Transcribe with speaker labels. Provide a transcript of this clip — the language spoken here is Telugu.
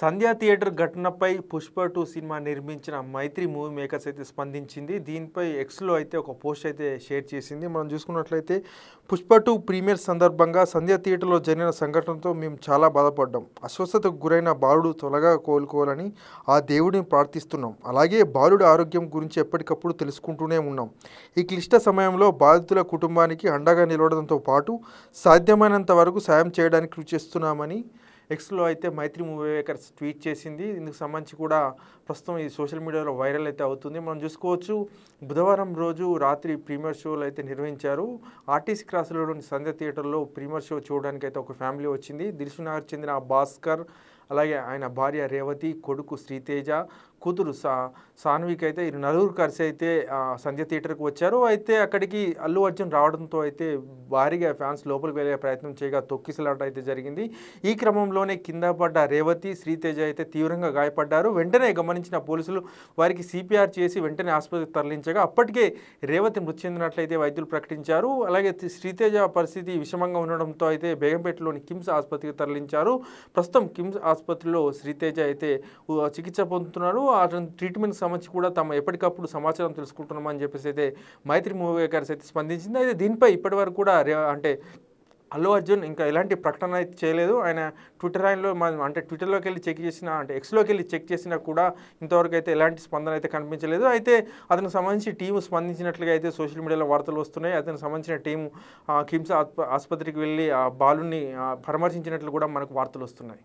Speaker 1: సంధ్యా థియేటర్ ఘటనపై పుష్ప టూ సినిమా నిర్మించిన మైత్రి మూవీ మేకర్స్ అయితే స్పందించింది. దీనిపై ఎక్స్లో అయితే ఒక పోస్ట్ అయితే షేర్ చేసింది. మనం చూసుకున్నట్లయితే పుష్ప టూ ప్రీమియర్ సందర్భంగా సంధ్యా థియేటర్లో జరిగిన సంఘటనతో మేము చాలా బాధపడ్డాం. అస్వస్థతకు గురైన బాలుడు త్వరగా కోలుకోవాలని ఆ దేవుడిని ప్రార్థిస్తున్నాం. అలాగే బాలుడి ఆరోగ్యం గురించి ఎప్పటికప్పుడు తెలుసుకుంటూనే ఉన్నాం. ఈ క్లిష్ట సమయంలో బాధితుల కుటుంబానికి అండగా నిలవడంతో పాటు సాధ్యమైనంత వరకు సాయం చేయడానికి కృషి చేస్తున్నామని ఎక్స్లో అయితే మైత్రి మూవీ ట్వీట్ చేసింది. ఇందుకు సంబంధించి కూడా ప్రస్తుతం ఈ సోషల్ మీడియాలో వైరల్ అయితే అవుతుంది. మనం చూసుకోవచ్చు బుధవారం రోజు రాత్రి ప్రీమియర్ షోలు అయితే నిర్వహించారు. ఆర్టీసీ క్రాస్లోని సంధ్య థియేటర్లో ప్రీమియర్ షో చూడడానికి అయితే ఒక ఫ్యామిలీ వచ్చింది. దిల్సునగర్ చెందిన భాస్కర్ అలాగే ఆయన భార్య రేవతి కొడుకు శ్రీతేజ కూతురు సా సాన్విక్ అయితే ఇరు నలుగురు కలిసి అయితే సంధ్య థియేటర్కి వచ్చారు. అయితే అక్కడికి అల్లు అర్జున్ రావడంతో అయితే భారీగా ఫ్యాన్స్ లోపలికి వెళ్ళే ప్రయత్నం చేయగా తొక్కిసలాట అయితే జరిగింది. ఈ క్రమంలోనే కింద పడ్డ రేవతి శ్రీతేజ అయితే తీవ్రంగా గాయపడ్డారు. వెంటనే గమనించిన పోలీసులు వారికి సిపిఆర్ చేసి వెంటనే ఆసుపత్రికి తరలించగా అప్పటికే రేవతి మృతి చెందినట్లయితే వైద్యులు ప్రకటించారు. అలాగే శ్రీతేజ పరిస్థితి విషమంగా ఉండడంతో అయితే బేగంపేటలోని కిమ్స్ ఆసుపత్రికి తరలించారు. ప్రస్తుతం కిమ్స్ ఆసుపత్రిలో శ్రీతేజ అయితే చికిత్స పొందుతున్నారు. అతని ట్రీట్మెంట్ సంబంధించి కూడా తమ ఎప్పటికప్పుడు సమాచారం తెలుసుకుంటున్నామని చెప్పేసి అయితే మైత్రి మూవీ గారు అయితే స్పందించింది. అయితే దీనిపై ఇప్పటివరకు కూడా అంటే అల్లు అర్జున్ ఇంకా ఎలాంటి ప్రకటన అయితే చేయలేదు. ఆయన ట్విట్టర్ ఆయనలో మనం అంటే ట్విట్టర్లోకి వెళ్ళి చెక్ చేసిన అంటే ఎక్స్లోకి వెళ్ళి చెక్ చేసినా కూడా ఇంతవరకు అయితే ఎలాంటి స్పందన అయితే కనిపించలేదు. అయితే అతనికి సంబంధించి టీము స్పందించినట్లుగా అయితే సోషల్ మీడియాలో వార్తలు వస్తున్నాయి. అతనికి సంబంధించిన టీము కిమ్స్ ఆసుపత్రికి వెళ్ళి ఆ బాలుని పరామర్శించినట్లు కూడా మనకు వార్తలు వస్తున్నాయి.